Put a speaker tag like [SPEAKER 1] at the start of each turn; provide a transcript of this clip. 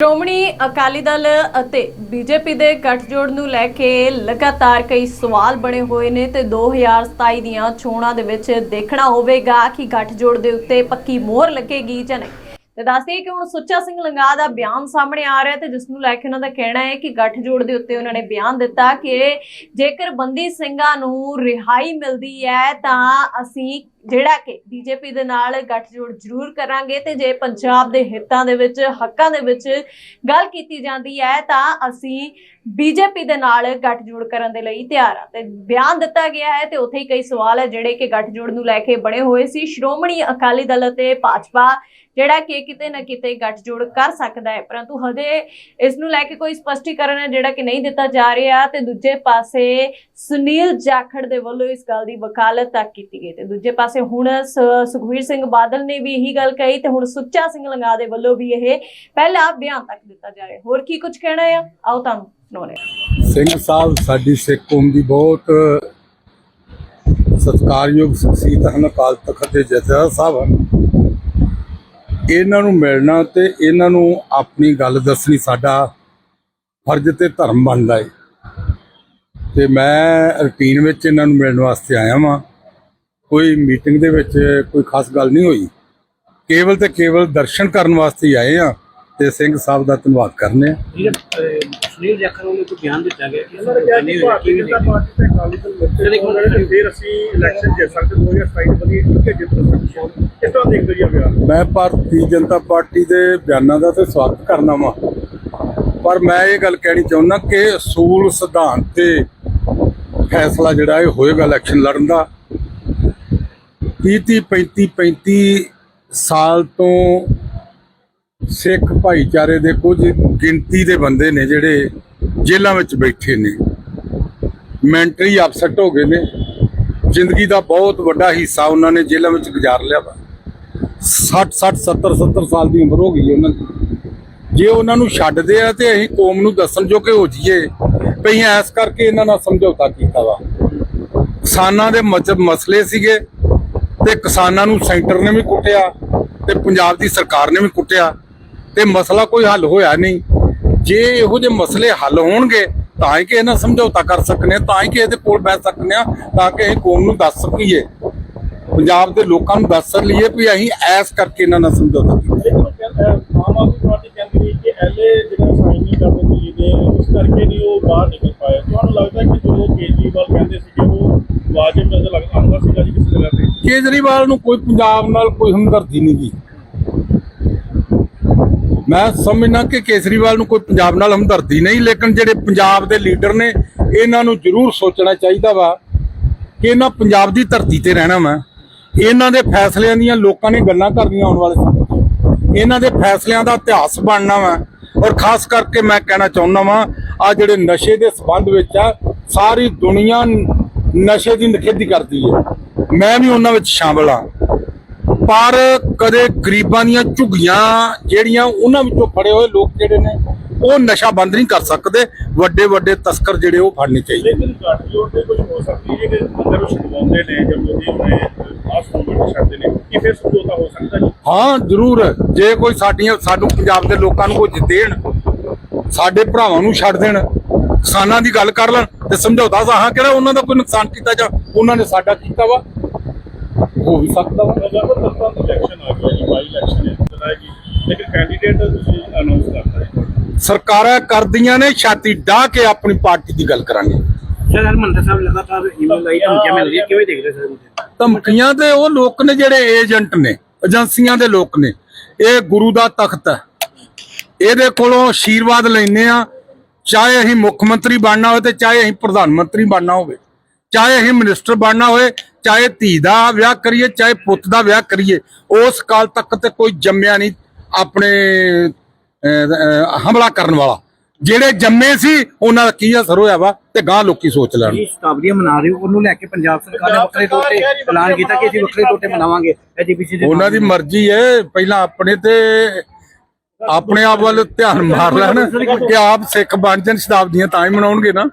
[SPEAKER 1] ਸ਼੍ਰੋਮਣੀ ਅਕਾਲੀ ਦਲ ਅਤੇ ਬੀਜੇਪੀ ਦੇ ਗੱਠਜੋੜ ਨੂੰ ਲੈ ਕੇ ਲਗਾਤਾਰ ਕਈ ਸਵਾਲ ਬਣੇ ਹੋਏ ਨੇ ਤੇ 2027 ਦੀਆਂ ਚੋਣਾਂ ਦੇ ਵਿੱਚ ਦੇਖਣਾ ਹੋਵੇਗਾ ਕਿ ਗੱਠਜੋੜ ਦੇ ਉੱਤੇ ਪੱਕੀ ਮੋਹਰ ਲੱਗੇਗੀ ਜਾਂ ਨਹੀਂ। ਤੇ ਦੱਸਦੇ ਕਿ ਹੁਣ ਸੁੱਚਾ ਸਿੰਘ ਲੰਗਾ ਦਾ ਬਿਆਨ ਸਾਹਮਣੇ ਆ ਰਿਹਾ ਤੇ ਜਿਸ ਨੂੰ ਲੈ ਕੇ ਉਹਨਾਂ ਦਾ ਕਹਿਣਾ ਹੈ ਕਿ ਗੱਠਜੋੜ ਦੇ ਉੱਤੇ ਉਹਨਾਂ ਨੇ ਬਿਆਨ ਦਿੱਤਾ ਕਿ ਜੇਕਰ ਬੰਦੀ ਸਿੰਘਾਂ ਨੂੰ ਰਿਹਾਈ ਮਿਲਦੀ ਹੈ ਤਾਂ ਅਸੀਂ ਜਿਹੜਾ ਕਿ ਬੀਜੇਪੀ ਦੇ ਨਾਲ ਗੱਠਜੋੜ ਜ਼ਰੂਰ ਕਰਾਂਗੇ ਤੇ ਜੇ ਪੰਜਾਬ ਦੇ ਹਿੱਤਾਂ ਦੇ ਵਿੱਚ, ਹੱਕਾਂ ਦੇ ਵਿੱਚ ਗੱਲ ਕੀਤੀ ਜਾਂਦੀ ਹੈ ਤਾਂ ਅਸੀਂ ਬੀਜੇਪੀ ਦੇ ਨਾਲ ਗੱਠਜੋੜ ਕਰਨ ਦੇ ਲਈ ਤਿਆਰ ਆ। ਤੇ ਬਿਆਨ ਦਿੱਤਾ ਗਿਆ ਹੈ ਤੇ ਉੱਥੇ ਹੀ ਕਈ ਸਵਾਲ ਹੈ ਜਿਹੜੇ ਕਿ ਗੱਠਜੋੜ ਨੂੰ ਲੈ ਕੇ ਬਣੇ ਹੋਏ ਸੀ। ਸ਼੍ਰੋਮਣੀ ਅਕਾਲੀ ਦਲ ਅਤੇ ਭਾਜਪਾ, ਜਿਹੜਾ ਕਿ ਕਿਤੇ ਨਾ ਕਿਤੇ ਗੱਠਜੋੜ ਕਰ ਸਕਦਾ ਹੈ। ਪਰੰਤੂ ਹਜੇ ਇਸ ਨੂੰ ਲੈ ਕੇ ਕੋਈ ਸਪਸ਼ਟੀਕਰਨ ਹੈ ਜਿਹੜਾ ਕਿ ਨਹੀਂ ਦਿੱਤਾ ਜਾ ਰਿਹਾ ਤੇ ਦੂਜੇ ਪਾਸੇ ਸੁਨੀਲ ਜਾਖੜ ਦੇ ਵੱਲੋਂ ਇਸ ਗੱਲ ਦੀ ਵਕਾਲਤ ਤੱਕ ਕੀਤੀ ਗਈ। ਤੇ ਦੂਜੇ ਪਾਸੇ ਹੁਣ ਸ- ਸੁਖਬੀਰ ਸਿੰਘ ਬਾਦਲ ਨੇ ਵੀ ਇਹੀ ਗੱਲ ਕਹੀ ਤੇ ਹੁਣ ਸੁੱਚਾ ਸਿੰਘ ਲੰਗਾ ਦੇ ਵੱਲੋਂ ਵੀ ਇਹ ਪਹਿਲਾ ਬਿਆਨ ਤੱਕ ਦਿੱਤਾ ਜਾ ਰਿਹਾ। ਹੋਰ ਕੀ ਕੁਝ ਕਹਿਣਾ ਆ? ਆਓ ਤੁਹਾਨੂੰ।
[SPEAKER 2] ਸਿੰਘ ਸਾਹਿਬ, ਸਾਡੀ ਸਿੱਖ ਕੌਮ ਦੀ ਬਹੁਤ ਸਤਿਕਾਰਯੋਗ ਸ਼ਖਸੀਅਤ ਹਨ, ਅਕਾਲ ਤਖਤ ਦੇ ਜਥੇਦਾਰ ਸਾਹਿਬ ਹਨ। ਇਹਨਾਂ ਨੂੰ ਮਿਲਣਾ ਤੇ ਇਹਨਾਂ ਨੂੰ ਆਪਣੀ ਗੱਲ ਦੱਸਣੀ ਸਾਡਾ ਫਰਜ਼ ਤੇ ਧਰਮ ਬਣਦਾ ਹੈ ਤੇ ਮੈਂ ਰੁਟੀਨ ਵਿੱਚ ਇਹਨਾਂ ਨੂੰ ਮਿਲਣ ਵਾਸਤੇ ਆਇਆ ਵਾਂ। ਕੋਈ ਮੀਟਿੰਗ ਦੇ ਵਿੱਚ ਕੋਈ ਖਾਸ ਗੱਲ ਨਹੀਂ ਹੋਈ। ਕੇਵਲ ਤੇ ਕੇਵਲ ਦਰਸ਼ਨ ਕਰਨ ਵਾਸਤੇ ਆਏ ਆ ਤੇ ਸਿੰਘ ਸਾਹਿਬ ਦਾ ਧੰਨਵਾਦ ਕਰਨੇ ਆ।
[SPEAKER 3] ਜਿਹੜੇ ਅਹ, ਸੁਨੀਲ ਜਾਖੜ ਵੱਲੋਂ ਕੋਈ ਬਿਆਨ ਦਿੱਤਾ ਗਿਆ ਕਿ
[SPEAKER 4] ਉਹਨਾਂ ਨੇ ਕਿਹਾ ਕਿ ਭਾਰਤੀ ਜਨਤਾ ਪਾਰਟੀ ਤੇ ਅਕਾਲੀ ਦਲ ਮਿਲ ਕੇ ਉਹਨਾਂ ਨੇ ਫਿਰ ਅਸੀਂ ਇਲੈਕਸ਼ਨ ਜਿੱਤ ਸਕਦੇ 2027 ਬਣੀ ਅੱਗੇ ਜਿੱਤ ਸਕਦੇ ਇਸ ਤਰ੍ਹਾਂ ਦੇਖਦੇ ਜੀ ਬਿਆਨ
[SPEAKER 2] ਮੈਂ ਭਾਰਤੀ ਜਨਤਾ ਪਾਰਟੀ ਦੇ ਬਿਆਨਾਂ ਦਾ ਤੇ ਸਵਾਗਤ ਕਰਨਾ ਵਾਂ। ਪਰ ਮੈਂ ਇਹ ਗੱਲ ਕਹਿਣੀ ਚਾਹੁੰਦਾ ਕਿ ਅਸੂਲ ਸਿਧਾਂਤ ਤੇ ਫੈਸਲਾ ਜਿਹੜਾ ਇਹ ਹੋਏਗਾ ਇਲੈਕਸ਼ਨ ਲੜਨ ਦਾ। 30 30 35 35 ਸਾਲ ਤੋਂ ਸਿੱਖ ਭਾਈਚਾਰੇ ਦੇ ਕੁਝ ਗਿਣਤੀ ਦੇ ਬੰਦੇ ਨੇ ਜਿਹੜੇ ਜੇਲ੍ਹਾਂ ਵਿੱਚ ਬੈਠੇ ਨੇ। ਮੈਂਟਲੀ ਅਪਸੈਟ ਹੋ ਗਏ ਨੇ। ਜ਼ਿੰਦਗੀ ਦਾ ਬਹੁਤ ਵੱਡਾ ਹਿੱਸਾ ਉਹਨਾਂ ਨੇ ਜੇਲ੍ਹਾਂ ਵਿੱਚ ਗੁਜ਼ਾਰ ਲਿਆ ਵਾ। 60 60 70 70 ਸਾਲ ਦੀ ਉਮਰ ਹੋ ਗਈ ਉਹਨਾਂ ਦੀ। ਜੇ ਉਹਨਾਂ ਨੂੰ ਛੱਡਦੇ ਆ ਤੇ ਅਸੀਂ ਕੌਮ ਨੂੰ ਦੱਸਣ ਜੋ ਕਿ ਹੋ ਜਾਈਏ ਵੀ ਅਸੀਂ ਐਸ ਕਰਕੇ ਇਹਨਾਂ ਨਾਲ ਸਮਝੌਤਾ ਕੀਤਾ ਵਾ। ਕਿਸਾਨਾਂ ਦੇ ਮਚ- ਮਸਲੇ ਸੀਗੇ ਤੇ ਕਿਸਾਨਾਂ ਨੂੰ ਸੈਂਟਰ ਨੇ ਵੀ ਕੁੱਟਿਆ ਤੇ ਪੰਜਾਬ ਦੀ ਸਰਕਾਰ ਨੇ ਵੀ ਕੁੱਟਿਆ। ਤੇ ਮਸਲਾ ਕੋਈ ਹੱਲ ਹੋਇਆ ਨਹੀਂ। ਜੇ ਇਹੋ ਜਿਹੇ ਮਸਲੇ ਹੱਲ ਹੋਣਗੇ ਤਾਂ ਹੀ ਕਿ ਇਹਨਾਂ ਸਮਝੌਤਾ ਕਰ ਸਕਨੇ ਆ ਤਾਂ ਹੀ ਕਿ ਇਹਦੇ ਕੋਲ ਬਹਿ ਸਕਨੇ ਆ ਤਾਂ ਕਿ ਅਸੀਂ ਕੌਮ ਨੂੰ ਦੱਸ ਸਕੀਏ। ਪੰਜਾਬ ਦੇ ਲੋਕਾਂ ਨੂੰ ਦੱਸ ਲਈਏ ਵੀ ਅਸੀਂ ਐਸ ਕਰਕੇ ਇਹਨਾਂ ਨਾਲ ਸਮਝੌਤਾ ਕੀਤਾ।
[SPEAKER 4] ਆਮ ਆਦਮੀ ਪਾਰਟੀ ਕਹਿੰਦੀ ਕਿ ਐਲਏ ਜਿਹੜਾ ਸਾਈਨ ਨਹੀਂ ਕਰਦੇ ਦਿੱਲੀ ਦੇ ਇਸ ਕਰਕੇ ਨਹੀਂ ਉਹ ਬਾਹਰ ਨਿਕਲ ਪਾਏ ਤੁਹਾਨੂੰ ਲੱਗਦਾ ਕਿ ਜੋ ਕੇਜਰੀਵਾਲ ਕਹਿੰਦੇ ਸੀਗੇ ਉਹ ਵਾਜਬ ਨਜ਼ਰ ਲੱਗਦਾ ਆਉਂਦਾ ਸੀਗਾ ਜੀ ਕਿਸੇ ਜਗ੍ਹਾ ਤੇ
[SPEAKER 2] ਕੇਜਰੀਵਾਲ ਨੂੰ ਕੋਈ ਪੰਜਾਬ ਨਾਲ ਕੋਈ ਹਮਦਰਦੀ ਨਹੀਂ ਗੀ ਮੈਂ ਸਮਝਣਾ ਕਿ ਕੇਜਰੀਵਾਲ ਨੂੰ ਕੋਈ ਪੰਜਾਬ ਨਾਲ ਹਮਦਰਦੀ ਨਹੀਂ, ਲੇਕਿਨ ਜਿਹੜੇ ਪੰਜਾਬ ਦੇ ਲੀਡਰ ਨੇ, ਇਹਨਾਂ ਨੂੰ ਜ਼ਰੂਰ ਸੋਚਣਾ ਚਾਹੀਦਾ ਵਾ ਕਿ ਇਹਨਾਂ ਪੰਜਾਬ ਦੀ ਧਰਤੀ ਤੇ ਰਹਿਣਾ ਵਾ। ਇਹਨਾਂ ਦੇ ਫੈਸਲਿਆਂ ਦੀਆਂ ਲੋਕਾਂ ਨੇ ਗੱਲਾਂ ਕਰਨੀਆਂ ਆਉਣ ਵਾਲੇ ਸਮੇਂ 'ਚ ਇਹਨਾਂ ਦੇ ਫੈਸਲਿਆਂ ਦਾ ਇਤਿਹਾਸ ਬਣਨਾ ਵਾ। ਔਰ ਖਾਸ ਕਰਕੇ ਮੈਂ ਕਹਿਣਾ ਚਾਹੁੰਦਾ ਵਾਂ ਆ ਜਿਹੜੇ ਨਸ਼ੇ ਦੇ ਸੰਬੰਧ ਵਿੱਚ ਆ, ਸਾਰੀ ਦੁਨੀਆ ਨਸ਼ੇ ਦੀ ਨਿਖੇਧੀ ਕਰਦੀ ਹੈ। ਮੈਂ ਵੀ ਉਹਨਾਂ ਵਿੱਚ ਸ਼ਾਮਲ ਆ ਪਰ ਕਦੇ ਗਰੀਬਾਂ ਦੀਆਂ ਝੁੱਗੀਆਂ ਜਿਹੜੀਆਂ ਉਹਨਾਂ ਵਿੱਚੋਂ ਫੜੇ ਹੋਏ ਲੋਕ ਜਿਹੜੇ ਨੇ ਉਹ ਨਸ਼ਾ ਬੰਦ ਨਹੀਂ ਕਰ ਸਕਦੇ। ਵੱਡੇ ਵੱਡੇ ਤਸਕਰ ਜਿਹੜੇ ਉਹ ਫੜਨੇ ਚਾਹੀਦੇ।
[SPEAKER 4] ਲੇਕਿਨ ਗੱਠਜੋੜ ਤੇ ਕੁਝ ਹੋ ਸਕਦੀ ਹੈ ਕਿ ਅੰਦਰ ਛਡਵਾਉਂਦੇ ਨੇ ਜਾਂ ਮੋਦੀ ਉਹਨੇ ਆਸ ਨੂੰ ਛੱਡਦੇ ਨੇ ਕਿ ਫਿਰ ਸਮਝੌਤਾ ਹੋ ਸਕਦਾ ਜੀ?
[SPEAKER 2] ਹਾਂ ਜ਼ਰੂਰ। ਜੇ ਕੋਈ ਸਾਡੀਆਂ ਸਾਨੂੰ ਪੰਜਾਬ ਦੇ ਲੋਕਾਂ ਨੂੰ ਕੋਈ ਦੇਣ ਸਾਡੇ ਭਰਾਵਾਂ ਨੂੰ ਛੱਡ ਦੇਣ ਕਿਸਾਨਾਂ ਦੀ ਗੱਲ ਕਰ ਲੈਣ ਤੇ ਸਮਝੌਤਾ ਸਾਹਾਂ ਕਿਹੜਾ ਉਹਨਾਂ ਦਾ ਕੋਈ ਨੁਕਸਾਨ ਕੀਤਾ ਜਾਂ ਉਹਨਾਂ ਨੇ ਸਾਡਾ ਕੀਤਾ ਵਾ। ਹੋ ਵੀ ਸਕਦਾ ਵਾ।
[SPEAKER 4] ਨਵੰਬਰ ਦਸਤਾਂ ਦੀ ਇਲੈਕਸ਼ਨ ਆ ਗਈ ਬਾਈ ਇਲੈਕਸ਼ਨ ਹੈ ਲੇਕਿਨ ਕੈਂਡੀਡੇਟ ਤੁਸੀਂ ਅਨਾਉਂਸ ਕਰਤਾ ਹੈ।
[SPEAKER 2] ਸਰਕਾਰਾਂ ਕਰਦੀਆਂ ਨੇ ਛਾਤੀ ਢਾਹ ਕੇ ਆਪਣੀ ਪਾਰਟੀ ਦੀ ਗੱਲ ਕਰਾਂਗੇ।
[SPEAKER 3] ਸਰ ਹਰਮੰਦਰ ਸਾਹਿਬ ਲਗਾਤਾਰ ਈਮੇਲ ਆਈ ਧਮਕੀਆਂ ਮਿਲ ਰਹੀਆਂ ਕਿਵੇਂ ਦੇਖਦੇ ਸਰ
[SPEAKER 2] ਧਮਕੀਆਂ ਤੇ ਉਹ ਲੋਕ ਨੇ ਜਿਹੜੇ ਏਜੰਟ ਨੇ ਏਜੰਸੀਆਂ ਦੇ ਲੋਕ ਨੇ। ਇਹ ਗੁਰੂ ਦਾ ਤਖਤ ਹੈ। ਇਹਦੇ ਕੋਲੋਂ ਆਸ਼ੀਰਵਾਦ ਲੈਨੇ ਆ ਚਾਹੇ ਅਸੀਂ ਮੁੱਖ ਮੰਤਰੀ ਬਣਨਾ ਹੋਵੇ ਤੇ ਚਾਹੇ ਅਸੀਂ ਪ੍ਰਧਾਨ ਮੰਤਰੀ ਬਣਨਾ ਹੋਵੇ। ਚਾਹੇ ਅਸੀਂ ਮਿਨਿਸਟਰ ਬਣਨਾ ਹੋਵੇ ਚਾਹੇ ਧੀ ਦਾ ਵਿਆਹ ਕਰੀਏ ਚਾਹੇ ਪੁੱਤ ਦਾ ਵਿਆਹ ਕਰੀਏ ਉਸ ਕਾਲ ਤੱਕ ਤੇ ਕੋਈ ਜੰਮਿਆ ਨਹੀਂ ਆਪਣੇ ਹਮਲਾ ਕਰਨ ਵਾਲਾ। ਜਿਹੜੇ ਜੰਮੇ ਸੀ ਉਹਨਾਂ ਦਾ ਕੀ ਅਸਰ ਹੋਇਆ ਵਾ ਤੇ ਗਾਂ ਲੋਕੀ ਸੋਚ ਲੈਣ।
[SPEAKER 3] ਜੀ ਸ਼ਤਾਬਦੀਆਂ ਮਨਾ ਰਹੇ ਉਹਨੂੰ ਲੈ ਕੇ ਪੰਜਾਬ ਸਰਕਾਰ ਨੇ ਵੱਖਰੇ ਤੌਰ ਤੇ ਐਲਾਨ ਕੀਤਾ ਕਿ ਅਸੀਂ ਵੱਖਰੇ ਤੌਰ ਤੇ ਮਨਾਵਾਂਗੇ ਐਜੀਪੀਸੀ ਦੇ
[SPEAKER 2] ਉਹਨਾਂ ਦੀ ਮਰਜ਼ੀ ਹੈ ਪਹਿਲਾਂ ਆਪਣੇ ਤੇ ਆਪਣੇ ਆਪ ਵੱਲ ਧਿਆਨ ਮਾਰ ਲੈਣ ਕਿ ਆਪ ਸਿੱਖ ਬਣ ਜਾਣ ਸ਼ਤਾਬਦੀਆਂ ਤਾਂ ਹੀ ਮਨਾਉਣਗੇ ਨਾ।